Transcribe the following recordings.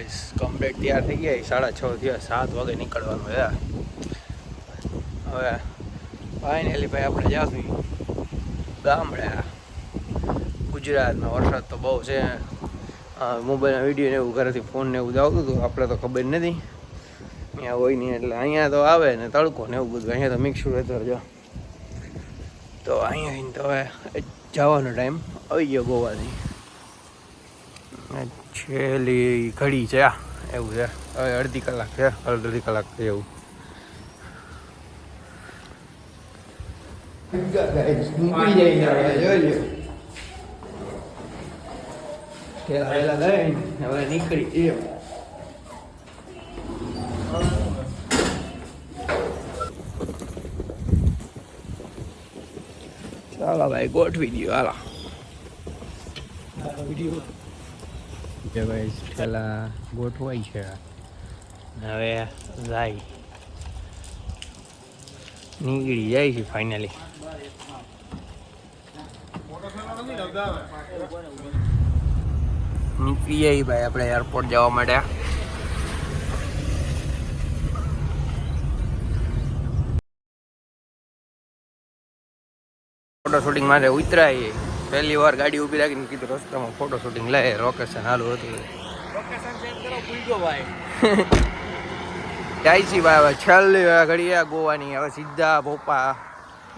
Guys complete તૈયાર થઈ ગયા સાડા છ થયા સાત વાગે નીકળવાનું છે હવે ફાઇનલી ભાઈ આપણે જાશું ગામડે ગુજરાતમાં વરસાદ તો બહુ છે. મોબાઈલના વીડિયો ને એવું ઘરેથી ફોન ને એવું જ આવતું હતું. આપણે તો ખબર નથી. અહીંયા હોય નહીં એટલે અહીંયા તો આવે ને તડકો ને એવું બધું. અહીંયા તો મિક્સ રહેતો જો તો અહીંયા તો હવે જવાનો ટાઈમ આવી ગયો ગોવાથી. છેલ્લી ઘડી છે આ એવું છે. હવે અડધી કલાક છે. અડધી કલાક છે એવું. નીકળી ચાલો ભાઈ ગોઠવી દો હાલો. વીડિયો કે ભાઈ ગોઠવાય છે. હવે જાય. નીકળી જાય છે ફાઇનલી નીકળી જાય ભાઈ આપણે એરપોર્ટ જવા માટે. ફોટો શૂટિંગ માટે ઉતરાય. પહેલી વાર ગાડી ઊભી રાખીને કીધું રસ્તામાં ફોટો શૂટિંગ લે લોકેશન હાલું હતું. જાય છે ભાઈ. હવે છેલ્લી ઘડી ગોવાની હવે સીધા ભોપા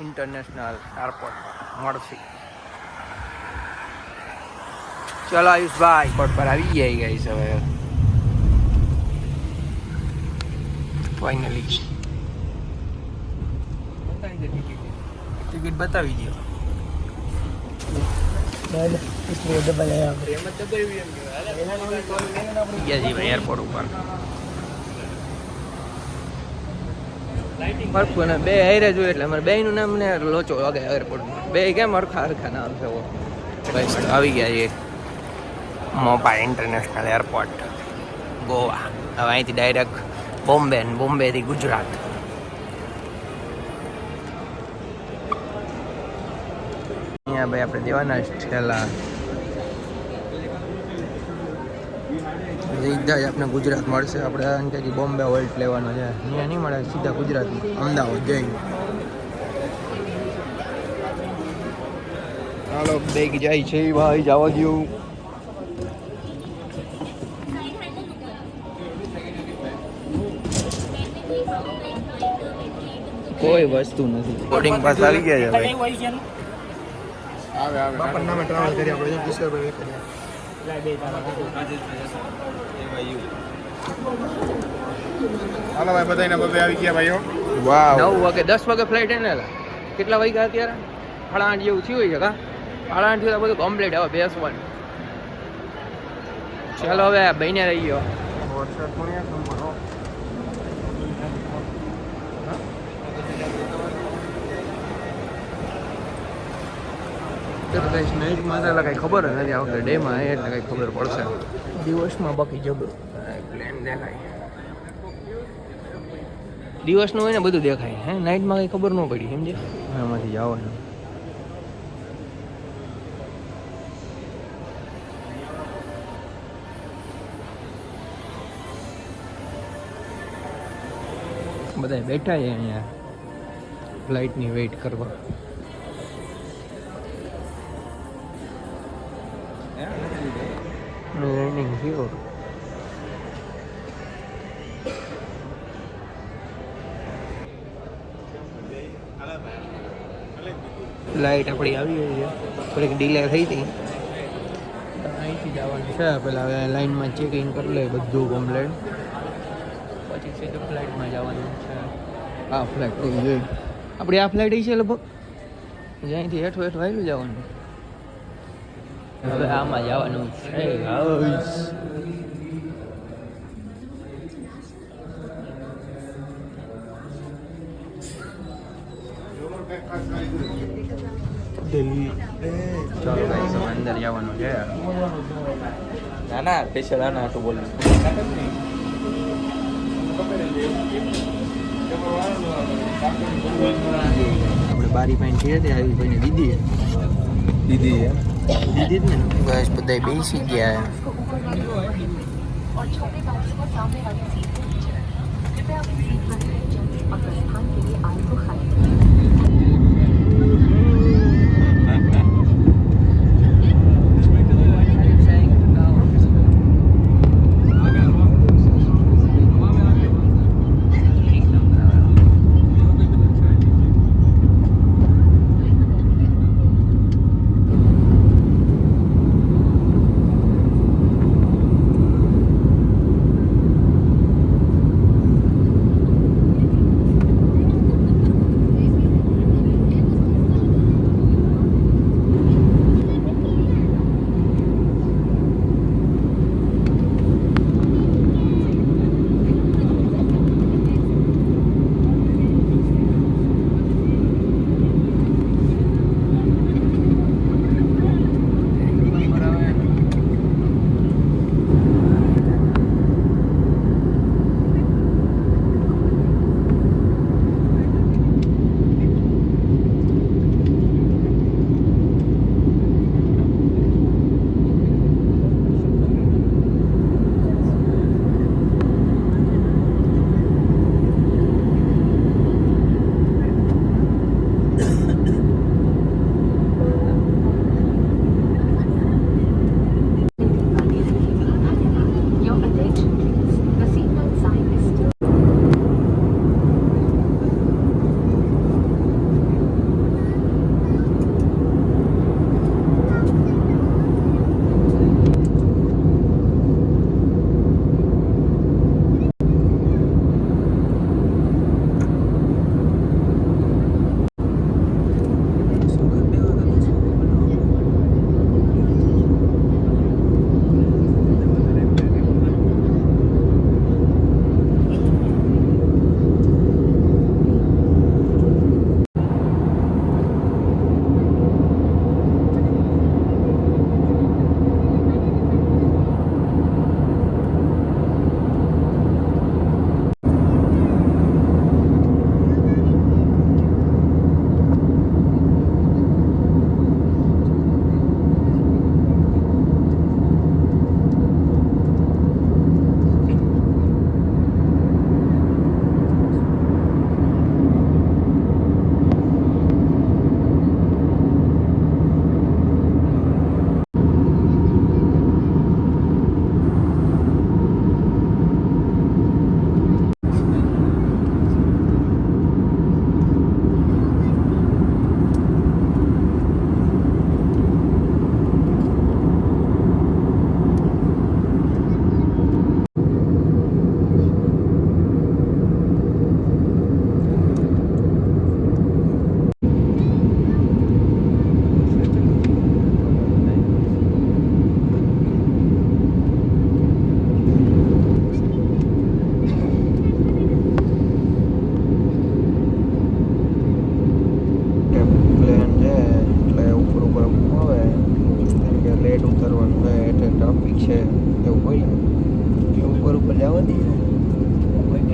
ઇન્ટરનેશનલ એરપોર્ટ મળશે. ચલો આયુષભાઈ એરપોર્ટ પર આવી જાય ગઈ છે હવે. ફાઇનલી ટિકિટ બતાવી દો ગયા એરપોર્ટ ઉપર હરખું ને બે હારે જોઈએ એટલે અમારે બેયનું નામ ને લોચો વાગે એરપોર્ટ બે કેમ હરખા હરખા નામ છે આવી ગયા છે મોપા ઇન્ટરનેશનલ એરપોર્ટ ગોવા. હવે અહીંથી ડાયરેક્ટ બોમ્બે ને બોમ્બેથી ગુજરાત. ભાઈ આપણે દેવાના ઠેલા. સીધા જ આપણે ગુજરાત મળશે. આપણે અહીંયાથી બોમ્બે વર્લ્ડ લેવાનો છે. અહીંયા નહીં મળે સીધા ગુજરાત અમદાવાદ જઈને ચાલો બેગ જાય છે ભાઈ જવા દઉં કોઈ વસ્તુ નથી. બોર્ડિંગ પાસ આવી ગયા છે ભાઈ. આવે આવે. બાપા નામે ટ્રાવેલ કરી આપણે. કિશોરભાઈ હાલો ભાઈ બધાને બબે આવી ગયા ભાઈઓ. વાવ. નવ વાગે દસ વાગે ફ્લાઇટ એને કેટલા વાગ્યા અત્યારે? સાડા આઠ જેવું થયું છે કા? સાડા આઠ થયું બધું કમ્પ્લીટ હવે બેસવાનું. ચાલો હવે બહીને રહી ગયો વરસાદ પણ એક નંબર નાઇટમાં એટલે કઈ ખબર જ નથી આવતી ડેમાં એટલે કઈ ખબર પડશે. દિવસમાં બાકી જબર પ્લેન દેખાય. દિવસનું હોય ને બધું દેખાય હે? નાઇટમાં કંઈ ખબર ન પડી સમજે એમાંથી જવાનું. બધા બેઠા છે અહીંયા. ફ્લાઇટની વેઇટ કરવા. લેન્ડિંગ થયું લાઈટ આપણી આવી ગઈ છે. થોડીક ડીલે થઈ હતી. અહીંથી જવાનું છે. પેલા હવે લાઈનમાં ચેક ઇન કરી લે બધું કમ્પ્લેટ પછી સીધું ફ્લાઇટમાં જવાનું છે. આ ફ્લાઇટ આપણી આ ફ્લાઇટ છે લગભગ? અહીંથી હેઠું હેઠું આવેલું જવાનું. હવે આમાં જવાનું છે ગાઈસ દિલ્હી ચાલો ગાઈસ હવે અંદર જવાનું છે ના ના સ્પેશિયલ આના હાટું બોલું આપણે બારી પાણી છે તે આવી ભાઈને દીધી દીદી દીધી ગાઈસ બધા બેસી ગયા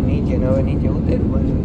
નીચે હવે નીચે ઉતર્યું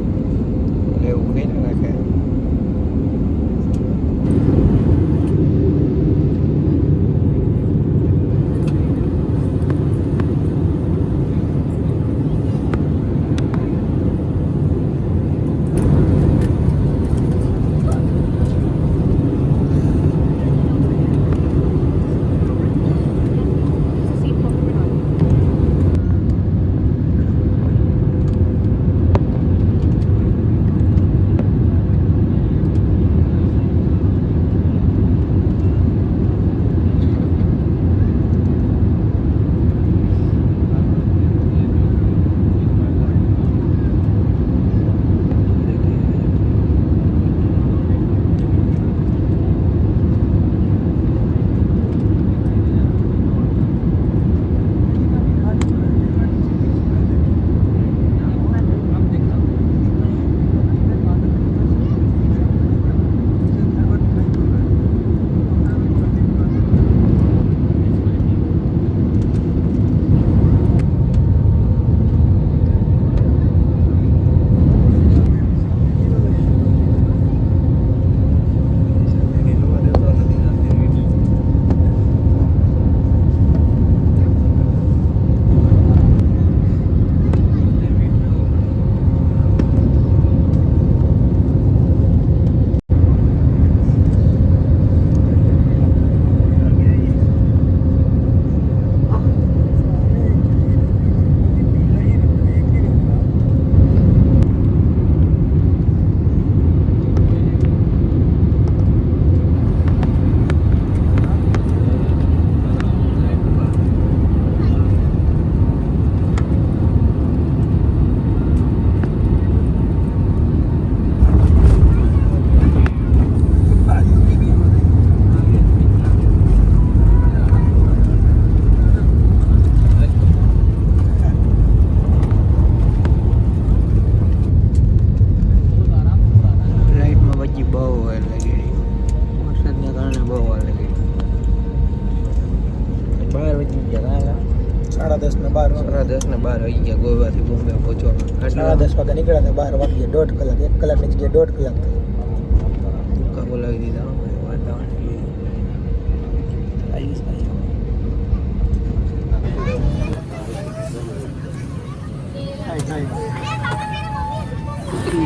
ગયા ગોવાથી બોમ્બે પહોંચવામાં. સાડા દસ વાગે નીકળ્યા ને બાર વાગ્યે દોઢ કલાક એક કલાકની જગ્યાએ દોઢ કલાક થઈ. ટૂંકા બોલાવી દીધા વાતાવરણ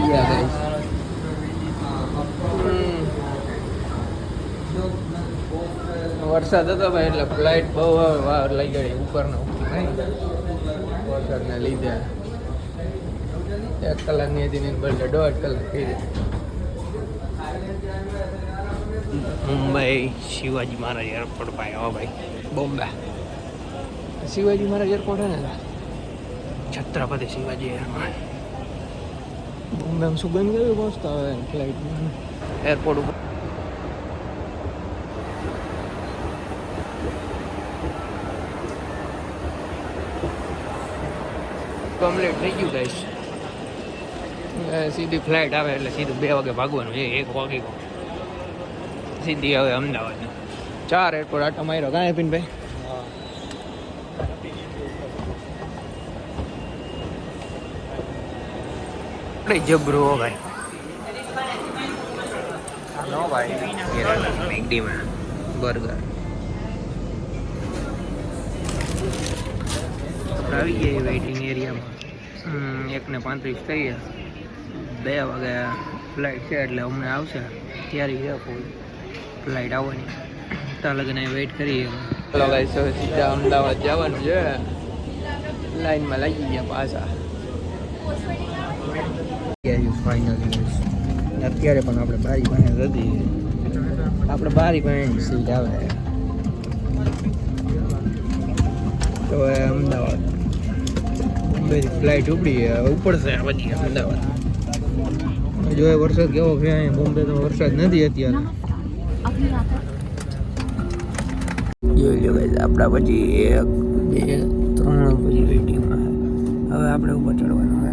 ગયા guys. વરસાદ હતો ભાઈ એટલે ફ્લાઇટ બહુ લઈ ગઈ ઉપર ને ઉપર નહીં વરસાદને લીધે. એક કલાકની હતી ને બદલે દોઢ કલાક થઈ મુંબઈ શિવાજી મહારાજ એરપોર્ટ ભાઈ હો ભાઈ બોમ્બે. શિવાજી મહારાજ એરપોર્ટ હે ને? છત્રપતિ શિવાજી એરપોર્ટ બોમ્બે શું બંધ કર્યું પહોંચતા હવે ફ્લાઇટ એરપોર્ટ ઉપર. કમ્પ્લીટ થઈ ગયું ગાઈસ સીધી ફ્લાઇટ આવે એટલે સીધું બે વાગે ભાગવાનું છે એક વાગે. સીધી હવે અમદાવાદ ચાર એરપોર્ટ આટો માર્યો. કાંઈ પિનભાઈ જબરો ભાઈ. નો ભાઈ. મેગડીમાં બર્ગર. આપણે આવી ગયા વેઇટિંગ એરિયામાં એકને પાંત્રીસ થઈએ બે વાગે ફ્લાઇટ છે એટલે અમને આવશે. ત્યારે છે ફૂલ ફ્લાઇટ આવવાની. ત્યાં લગન વેઇટ કરીએ ચલો હવે સીધા અમદાવાદ જવાનું છે. લાઈનમાં લાગી ગયા પાછા. ફાઇનલી અત્યારે પણ આપણે બારી પાસે હતી આપણે બારી પાસે સીટ આવે. તો હવે અમદાવાદ. બધી ફ્લાઇટ ઉપડી ઉપડશે આ બધી અમદાવાદ. જો વરસાદ કેવો છે અહીંયા બોમ્બે તો વરસાદ નથી અત્યારે. આપણા પછી એક, બે, ત્રણ પછી વેટિંગમાં હવે આપણે ઉપર ચડવાનું.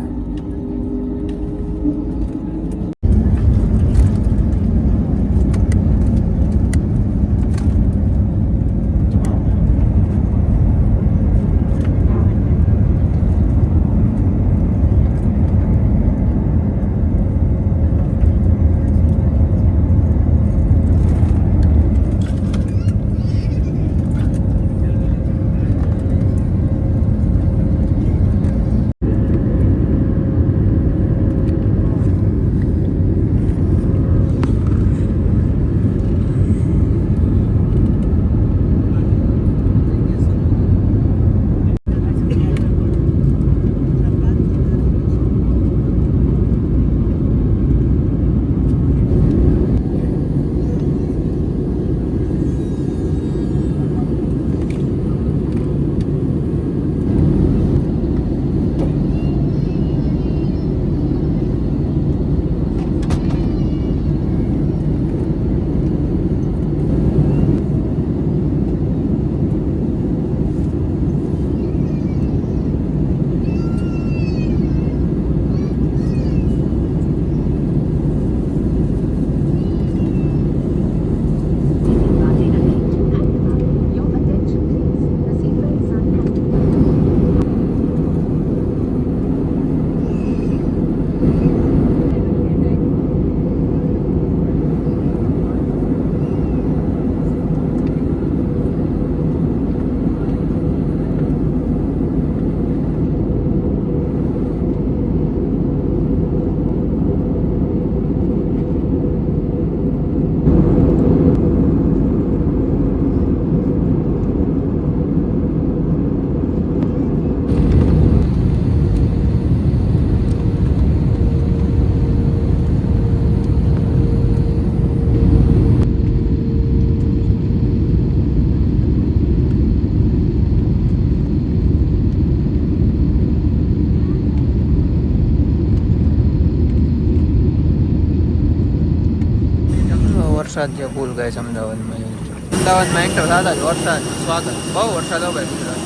વરસાદ છે ફૂલ ગાય અમદાવાદમાં. અમદાવાદમાં એન્ટર દાદા જ, વરસાદ, સ્વાગત. બહુ વરસાદ ભાઈ, ગુજરાત.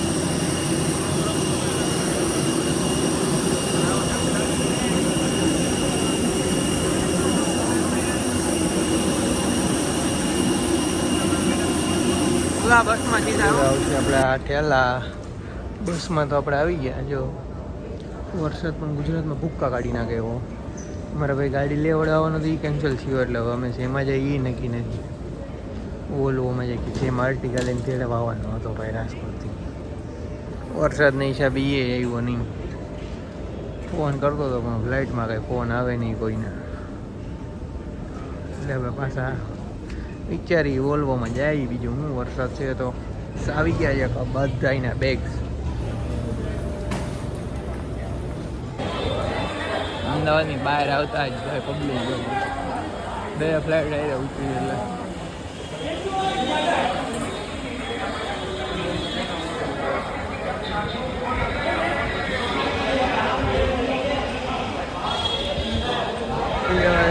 આપણે આ ઠેલા. બસમાં તો આપણે આવી ગયા, જો. વરસાદ પણ ગુજરાતમાં ભૂક્કા કાઢી નાખે એવો. મારા ભાઈ ગાડી લેવડાવવાનો તો એ કેન્સલ થયો એટલે હવે અમે શેમાં જઈએ એ નક્કી નથી. ઓલવોમાં જઈએ સેમ આર્ટિકા લઈને તેડે વાવવાનો હતો ભાઈ રાજકોટથી. વરસાદના હિસાબે એ આવ્યો નહીં. ફોન કરતો હતો પણ ફ્લાઇટમાં કંઈ ફોન આવે નહીં કોઈને. એટલે હવે પાછા વિચારી ઓલવોમાં જાય બીજું હું વરસાદ છે તો. આવી ગયા છે બધાના બેગ્સ અમદાવાદની બહાર આવતા જ ભાઈ પબ્લિક બે ફ્લાઇટ આવી ઉતરી એટલે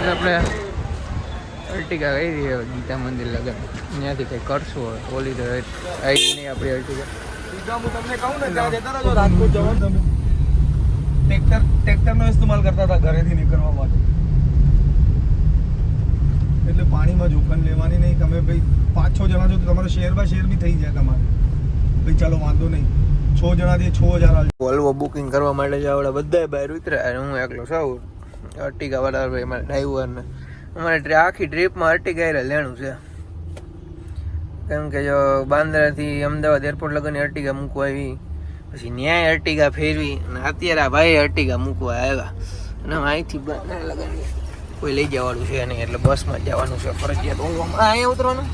આપણે અર્ટિકા કઈ રહી ગીતા મંદિર લગન. ત્યાંથી કંઈ કરશું હવે. ઓલી તો આવી નહીં આપણી અર્ટિકા તમને કહું ને રાજકોટ જવાનું તમે. ટ્રેક્ટર, ટ્રેક્ટરનો ઇસ્તેમાલ કરતા હતા ઘરેથી નીકળવા માટે. એટલે પાણીમાં જોખમ લેવાની નહીં. તમે ભાઈ પાંચ છ જણા છો તો તમારો શેર બાય શેર બી થઈ જાય તમારે. ભાઈ ચાલો વાંધો નહીં. છ જણાથી છ હજાર વોલ્વો બુકિંગ કરવા માટે જ આવડે બધાય બહાર ઉતર્યા હું એકલો સાવ અર્ટિગા વાળા ભાઈ, મારા ડ્રાઈવરને. અમારે આખી ટ્રીપમાં અર્ટિગા લેણું છે. કેમ કે જો બાંદ્રાથી અમદાવાદ એરપોર્ટ લગનની અર્ટિકા મૂકવા આવી. પછી ન્યાય અર્ટિગા ફેરવી અને અત્યારે આ ભાઈ અર્ટિગા મૂકવા આવ્યા. અને અહીંથી કોઈ લઈ જવાનું છે નહીં, એટલે બસમાં જવાનું છે ફરજિયાત. અહીંયા ઉતરવાનું?